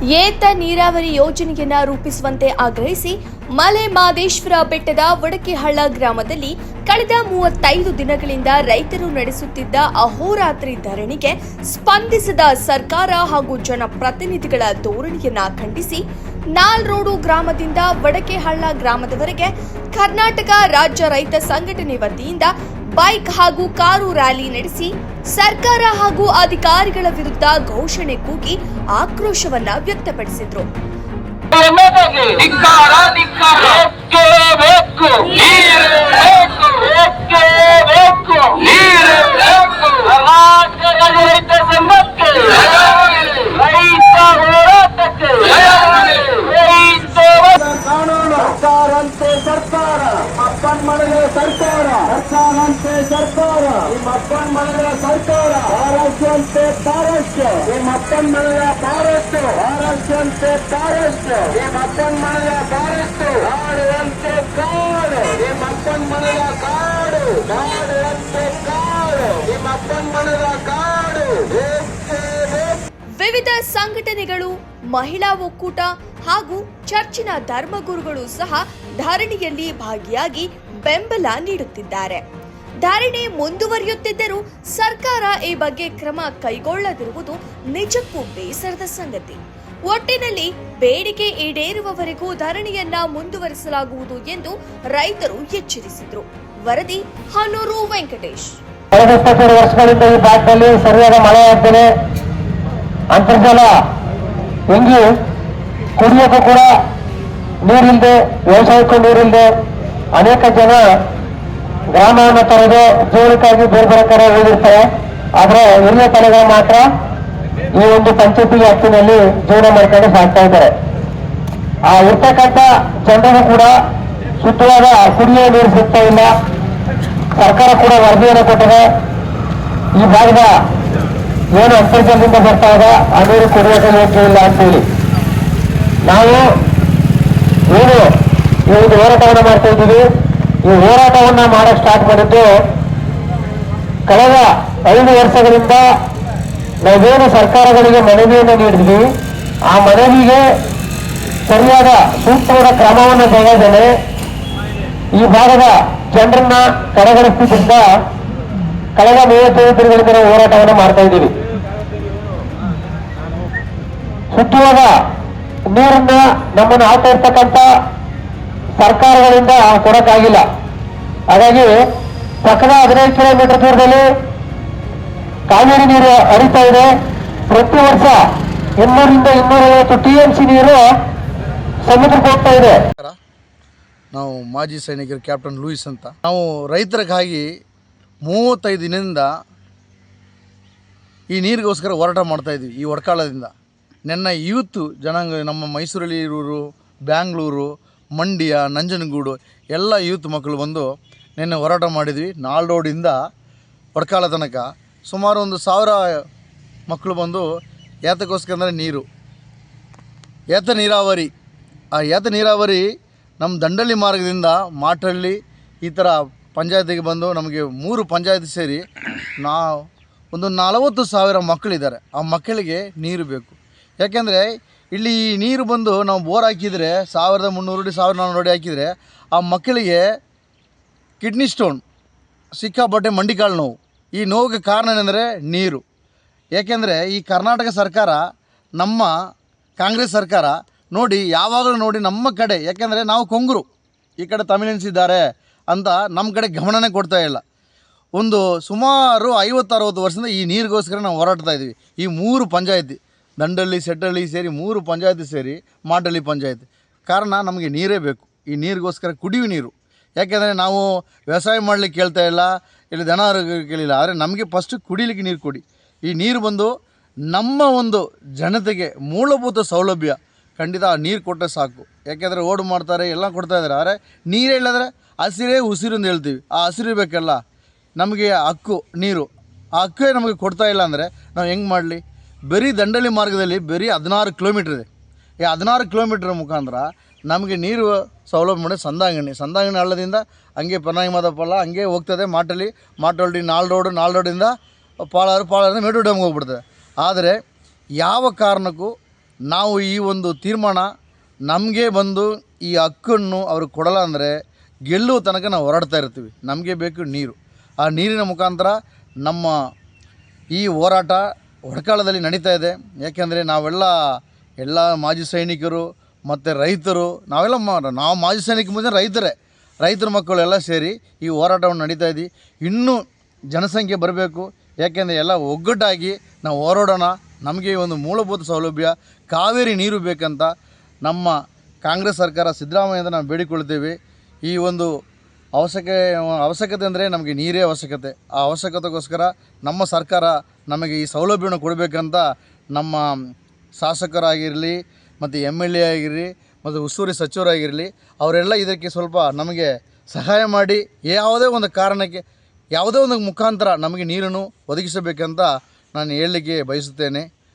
ಏತ ನೀರಾವರಿ ಯೋಜನೆಯನ್ನ ರೂಪಿಸುವಂತೆ ಆಗ್ರಹಿಸಿ ಮಲೆ ಮಾದೇಶ್ವರ ಬೆಟ್ಟದ ವಡಕಿಹಳ್ಳ ಗ್ರಾಮದಲ್ಲಿ ಕಳೆದ ಮೂವತ್ತೈದು ದಿನಗಳಿಂದ ರೈತರು ನಡೆಸುತ್ತಿದ್ದ ಅಹೋರಾತ್ರಿ ಧರಣಿಗೆ ಸ್ಪಂದಿಸದ ಸರ್ಕಾರ ಹಾಗೂ ಜನಪ್ರತಿನಿಧಿಗಳ ಧೋರಣೆಯನ್ನ ಖಂಡಿಸಿ ನಾಲ್ರೋಡು ಗ್ರಾಮದಿಂದ ವಡಕೆಹಳ್ಳ ಗ್ರಾಮದವರೆಗೆ ಕರ್ನಾಟಕ ರಾಜ್ಯ ರೈತ ಸಂಘಟನೆ ವತಿಯಿಂದ ಬೈಕ್ ಹಾಗೂ ಕಾರು ರ್ಯಾಲಿ ನಡೆಸಿ ಸರ್ಕಾರ ಹಾಗೂ ಅಧಿಕಾರಿಗಳ ವಿರುದ್ಧ ಘೋಷಣೆ ಕೂಗಿ ಆಕ್ರೋಶವನ್ನ ವ್ಯಕ್ತಪಡಿಸಿದ್ರು ನಮಗೆ ಧಿಕ್ಕಾರ ಧಿಕ್ಕಾರ ಬೇಕೇ ಬೇಕು ನೀರು ಬೇಕು ಬೇಕೇ ಬೇಕು ನೀರು ಬೇಕು ಕರ್ನಾಟಕ ರೈತ ಸಂಘಕ್ಕೆ ರೈತ ಹೋರಾಟಕ್ಕೆ ರೈತ ಕಾನೂನು ಸರ್ಕಾರಂತೆ ಸರ್ಕಾರ ಅಪ್ಪನ್ ಮಾಡಿದ ಸರ್ಕಾರ ಸರ್ಕಾರಂತೆ ಸರ್ಕಾರ ನಿಮ್ಮ ಅಪ್ಪನ್ ಮಾಡಿದ ಸರ್ಕಾರ ಆರೋಗ್ಯಂತೆ ತಾರಷ್ಟು ನಿಮ್ಮ ಅಪ್ಪನ್ ಮನೆಯ ತಾರಷ್ಟು ಆರೋಗ್ಯಂತೆ ತಾರಷ್ಟು ನಿಮ್ಮ ಅಪ್ಪನ್ ಮನೆಯ ತಾರಷ್ಟು ಕಾಡುವಂತೆ ಕಾಡು. ಈ ಮತ್ತೊಂದು ಮನೆಯ ಕಾಡು. ಕಾಡುವಂತೆ ಕಾಡು. ಈ ಮತ್ತೊಂದು ಮನೆಯ ಕಾಡು ವಿವಿಧ ಸಂಘಟನೆಗಳು ಮಹಿಳಾ ಒಕ್ಕೂಟ ಹಾಗೂ ಚರ್ಚಿನ ಧರ್ಮಗುರುಗಳು ಸಹ ಧರಣಿಯಲ್ಲಿ ಭಾಗಿಯಾಗಿ ಬೆಂಬಲ ನೀಡುತ್ತಿದ್ದಾರೆ. ಧರಣಿ ಮುಂದುವರಿಯುತ್ತಿದ್ದರೂ ಸರ್ಕಾರ ಈ ಬಗ್ಗೆ ಕ್ರಮ ಕೈಗೊಳ್ಳದಿರುವುದು ನಿಜಕ್ಕೂ ಬೇಸರದ ಸಂಗತಿ. ಒಟ್ಟಿನಲ್ಲಿ ಬೇಡಿಕೆ ಈಡೇರುವವರೆಗೂ ಧರಣಿಯನ್ನ ಮುಂದುವರಿಸಲಾಗುವುದು ಎಂದು ರೈತರು ಎಚ್ಚರಿಸಿದರು. ವರದಿ ಹನೂರು ವೆಂಕಟೇಶ್. ಕಳೆದ ವರ್ಷಗಳಿಂದ ಈ ಭಾಗದಲ್ಲಿ ಸರಿಯಾದ ಅಂತರ್ಜಲ ಹೆಂಗಿ ಕುಡಿಯೋಕ್ಕೂ ಕೂಡ ನೀರಿಲ್ಲದೆ ವ್ಯವಸಾಯಕ್ಕೂ ನೀರಿಲ್ಲದೆ ಅನೇಕ ಜನ ಗ್ರಾಮವನ್ನು ತೊರೆದು ಜೋಳಕ್ಕಾಗಿ ಬೇರೆ ಬೇರೆ ಕಡೆ ಹೋಗಿರ್ತಾರೆ. ಆದ್ರೆ ಹಿರಿಯ ತಲೆಗಳು ಮಾತ್ರ ಈ ಒಂದು ಪಂಚಾಯತಿ ವ್ಯಾಪ್ತಿನಲ್ಲಿ ಜೀವನ ಮಾಡ್ಕೊಂಡು ಸಾಕ್ತಾ ಇದ್ದಾರೆ. ಆ ಇರ್ತಕ್ಕಂಥ ಜನರು ಕೂಡ ಶುದ್ಧವಾದ ಕುಡಿಯುವ ನೀರು ಸಿಗ್ತಾ ಇಲ್ಲ ಸರ್ಕಾರ ಕೂಡ ವರದಿಯನ್ನು ಕೊಟ್ಟಿದೆ. ಈ ಭಾಗದ ಏನು ಅಂತರ್ಜಲದಿಂದ ಬರ್ತಾ ಇದೆ, ಆ ನೀರು ಕುಡಿಯೋಕೆ ಯೋಗ್ಯ ಇಲ್ಲ ಅಂತೇಳಿ ನಾವು ಏನು ಈ ಒಂದು ಹೋರಾಟವನ್ನು ಮಾಡ್ತಾ ಇದ್ದೀವಿ. ಈ ಹೋರಾಟವನ್ನ ಮಾಡಕ್ ಸ್ಟಾರ್ಟ್ ಮಾಡಿದ್ದು ಕಳೆದ ಐದು ವರ್ಷಗಳಿಂದ ನಾವೇನು ಸರ್ಕಾರಗಳಿಗೆ ಮನವಿಯನ್ನು ನೀಡಿದ್ವಿ, ಆ ಮನವಿಗೆ ಸರಿಯಾದ ಸೂಕ್ತವಾದ ಕ್ರಮವನ್ನು ತೆಗೆದರೆ ಈ ಭಾಗದ ಜನರನ್ನ ಕಡೆಗಣಿಸುತ್ತಿದ್ದ ಕಳೆದ ಮೂವತ್ತೈದು ನಾವು ಹೋರಾಟವನ್ನು ಮಾಡ್ತಾ ಇದ್ದೀವಿ. ಸುತ್ತುವಾಗ ನೀರನ್ನ ನಮ್ಮನ್ನು ಆತ ಇರ್ತಕ್ಕಂಥ ಸರ್ಕಾರಗಳಿಂದ ಕೊಡಕ್ಕಾಗಿಲ್ಲ. ಹಾಗಾಗಿ ಪಕ್ಕದ ಹದಿನೈದು ಕಿಲೋಮೀಟರ್ ದೂರದಲ್ಲಿ ಕಾವೇರಿ ನೀರು ಹರಿತಾ ಇದೆ. ಪ್ರತಿ ವರ್ಷ ಇನ್ನೂರಿಂದ ಇನ್ನೂರೈವತ್ತು ಟಿ ಎಂ ಸಿ ನೀರು ಸಮುದ್ರಕ್ಕೆ ಹೋಗ್ತಾ ಇದೆ. ನಾವು ಮಾಜಿ ಸೈನಿಕರು ಕ್ಯಾಪ್ಟನ್ ಲೂಯಿಸ್ ಅಂತ. ನಾವು ರೈತರಿಗಾಗಿ ಮೂವತ್ತೈದು ದಿನದಿಂದ ಈ ನೀರಿಗೋಸ್ಕರ ಹೋರಾಟ ಮಾಡ್ತಾ ಇದ್ವಿ ಈ ಒಡಕಾಳದಿಂದ ನೆನ್ನ ಯೂತ್ ಜನಾಂಗ ನಮ್ಮ ಮೈಸೂರಲ್ಲಿ ಇರೋರು, ಬ್ಯಾಂಗ್ಳೂರು ಮಂಡ್ಯ, ನಂಜನಗೂಡು ಎಲ್ಲ ಯೂತ್ ಮಕ್ಕಳು ಬಂದು ನಿನ್ನೆ ಹೋರಾಟ ಮಾಡಿದ್ವಿ. ನಾಲ್ರೋಡಿಂದ ಒಡ್ಕಾಲ ತನಕ ಸುಮಾರು ಒಂದು ಸಾವಿರ ಮಕ್ಕಳು ಬಂದು ಏತಕ್ಕೋಸ್ಕರ ಅಂದರೆ ನೀರು. ಏತ ನೀರಾವರಿ. ಆ ಏತ ನೀರಾವರಿ ನಮ್ಮ ದಂಡಳ್ಳಿ ಮಾರ್ಗದಿಂದ ಮಾಟಳ್ಳಿ ಈ ಥರ ಪಂಚಾಯತಿಗೆ ಬಂದು ನಮಗೆ ಮೂರು ಪಂಚಾಯತಿ ಸೇರಿ ನಾ ಒಂದು ನಲವತ್ತು ಸಾವಿರ ಮಕ್ಕಳಿದ್ದಾರೆ. ಆ ಮಕ್ಕಳಿಗೆ ನೀರು ಬೇಕು. ಯಾಕೆಂದರೆ ಇಲ್ಲಿ ಈ ನೀರು ಬಂದು ನಾವು ಬೋರ್ ಹಾಕಿದರೆ ಸಾವಿರದ ಮುನ್ನೂರು ಅಡಿ ಸಾವಿರದ ನಾನ್ನೂರು ಅಡಿ ಹಾಕಿದರೆ ಆ ಮಕ್ಕಳಿಗೆ ಕಿಡ್ನಿ ಸ್ಟೋನ್, ಸಿಕ್ಕಾಪಟ್ಟೆ ಮಂಡಿಕಾಳು ನೋವು. ಈ ನೋವಿಗೆ ಕಾರಣ ಏನೆಂದರೆ ನೀರು. ಏಕೆಂದರೆ ಈ ಕರ್ನಾಟಕ ಸರ್ಕಾರ, ನಮ್ಮ ಕಾಂಗ್ರೆಸ್ ಸರ್ಕಾರ ನೋಡಿ ಯಾವಾಗಲೂ ನೋಡಿ ನಮ್ಮ ಕಡೆ, ಯಾಕೆಂದರೆ ನಾವು ಕೊಂಗರು, ಈ ಕಡೆ ತಮಿಳಿನ್ಸ್ ಇದ್ದಾರೆ ಅಂತ ನಮ್ಮ ಕಡೆ ಗಮನನೇ ಕೊಡ್ತಾ ಇಲ್ಲ. ಒಂದು ಸುಮಾರು ಐವತ್ತು, ಅರವತ್ತು ವರ್ಷದಿಂದ ಈ ನೀರಿಗೋಸ್ಕರ ನಾವು ಹೋರಾಡ್ತಾ ಇದ್ದೀವಿ ಈ ಮೂರು ಪಂಚಾಯತಿ. ದಂಡಳ್ಳಿ, ಸೆಟ್ಟಳ್ಳಿ ಸೇರಿ ಮೂರು ಪಂಚಾಯತಿ ಸೇರಿ ಮಾಟಳ್ಳಿ ಪಂಚಾಯತಿ. ಕಾರಣ ನಮಗೆ ನೀರೇ ಬೇಕು. ಈ ನೀರಿಗೋಸ್ಕರ ಕುಡಿಯುವ ನೀರು. ಯಾಕೆಂದರೆ ನಾವು ವ್ಯವಸಾಯ ಮಾಡಲಿಕ್ಕೆ ಕೇಳ್ತಾ ಇಲ್ಲ, ಇಲ್ಲಿ ದನ ಕೇಳಿಲ್ಲ. ಆದರೆ ನಮಗೆ ಫಸ್ಟ್ ಕುಡಿಲಿಕ್ಕೆ ನೀರು ಕೊಡಿ. ಈ ನೀರು ಬಂದು ನಮ್ಮ ಒಂದು ಜನತೆಗೆ ಮೂಲಭೂತ ಸೌಲಭ್ಯ. ಖಂಡಿತ ಆ ನೀರು ಕೊಟ್ಟರೆ ಸಾಕು. ಯಾಕೆಂದರೆ ಓಡು ಮಾಡ್ತಾರೆ, ಎಲ್ಲ ಕೊಡ್ತಾ ಇದ್ದಾರೆ. ಆದರೆ ನೀರೇ ಇಲ್ಲದ್ರೆ ಹಸಿರೇ ಉಸಿರು ಅಂತ ಹೇಳ್ತೀವಿ. ಆ ಹಸಿರು ಬೇಕಲ್ಲ. ನಮಗೆ ಹಕ್ಕು, ನೀರು. ಆ ಹಕ್ಕೇ ನಮಗೆ ಕೊಡ್ತಾ ಇಲ್ಲ ಅಂದರೆ ನಾವು ಹೆಂಗೆ ಮಾಡಲಿ? ಬರೀ ದಂಡಲಿ ಮಾರ್ಗದಲ್ಲಿ ಬರೀ ಹದಿನಾರು ಕಿಲೋಮೀಟ್ರ್ ಇದೆ. ಈ ಹದಿನಾರು ಕಿಲೋಮೀಟ್ರ್ ಮುಖಾಂತರ ನಮಗೆ ನೀರು ಸೌಲಭ್ಯ ಮಾಡಿ ಸಂದಾಂಗಣಿ. ಸಂದಾಂಗಣಿ ಹಳ್ಳದಿಂದ ಹಂಗೆ ಪನ್ನಾಗಿ ಮಾದಪ್ಪಲ್ಲ, ಹಂಗೆ ಹೋಗ್ತದೆ ಮಾಟಲ್ಲಿ ಮಾಟೊಳ್ಳಿ ನಾಲ್ ರೋಡು, ನಾಲ್ ರೋಡಿಂದ ಪಾಳಾರು ಪಾಳಾರಿಂದ ಮೇಟು ಡ್ಯಾಮ್ಗೆ ಹೋಗ್ಬಿಡ್ತದೆ. ಆದರೆ ಯಾವ ಕಾರಣಕ್ಕೂ ನಾವು ಈ ಒಂದು ತೀರ್ಮಾನ ನಮಗೆ ಬಂದು ಈ ಹಕ್ಕನ್ನು ಅವ್ರಿಗೆ ಕೊಡಲ್ಲ ಅಂದರೆ ಗೆಲ್ಲುವ ತನಕ ನಾವು ಹೋರಾಡ್ತಾ ಇರ್ತೀವಿ. ನಮಗೆ ಬೇಕು ನೀರು. ಆ ನೀರಿನ ಮುಖಾಂತರ ನಮ್ಮ ಈ ಹೋರಾಟ ಹೊರಕಾಲದಲ್ಲಿ ನಡೀತಾ ಇದೆ. ಯಾಕೆಂದರೆ ನಾವೆಲ್ಲ ಎಲ್ಲ ಮಾಜಿ ಸೈನಿಕರು ಮತ್ತು ರೈತರು, ನಾವೆಲ್ಲ ನಾವು ಮಾಜಿ ಸೈನಿಕ ಮುಂದೆ ರೈತರೇ. ರೈತರ ಮಕ್ಕಳು ಎಲ್ಲ ಸೇರಿ ಈ ಹೋರಾಟವನ್ನು ನಡೀತಾ ಇದ್ದೀವಿ ಇನ್ನೂ ಜನಸಂಖ್ಯೆ ಬರಬೇಕು. ಯಾಕೆಂದರೆ ಎಲ್ಲ ಒಗ್ಗಟ್ಟಾಗಿ ನಾವು ಹೋರಾಡೋಣ. ನಮಗೆ ಒಂದು ಮೂಲಭೂತ ಸೌಲಭ್ಯ, ಕಾವೇರಿ ನೀರು ಬೇಕಂತ ನಮ್ಮ ಕಾಂಗ್ರೆಸ್ ಸರ್ಕಾರ ಸಿದ್ದರಾಮಯ್ಯದ ನಾವು ಬೇಡಿಕೊಳ್ತೇವೆ ಈ ಒಂದು ಅವಶ್ಯಕ ಅವಶ್ಯಕತೆ ಅಂದರೆ ನಮಗೆ ನೀರೇ ಅವಶ್ಯಕತೆ. ಆ ಅವಶ್ಯಕತೆಗೋಸ್ಕರ ನಮ್ಮ ಸರ್ಕಾರ ನಮಗೆ ಈ ಸೌಲಭ್ಯವನ್ನು ಕೊಡಬೇಕಂತ ನಮ್ಮ ಶಾಸಕರಾಗಿರಲಿ, ಮತ್ತು ಎಂ ಎಲ್ ಎ ಆಗಿರಲಿ, ಮತ್ತು ಉಸ್ತುವಾರಿ ಸಚಿವರಾಗಿರಲಿ, ಅವರೆಲ್ಲ ಇದಕ್ಕೆ ಸ್ವಲ್ಪ ನಮಗೆ ಸಹಾಯ ಮಾಡಿ ಯಾವುದೇ ಒಂದು ಕಾರಣಕ್ಕೆ, ಯಾವುದೇ ಒಂದು ಮುಖಾಂತರ ನಮಗೆ ನೀರನ್ನು ಒದಗಿಸಬೇಕಂತ ನಾನು ಹೇಳಲಿಕ್ಕೆ ಬಯಸುತ್ತೇನೆ.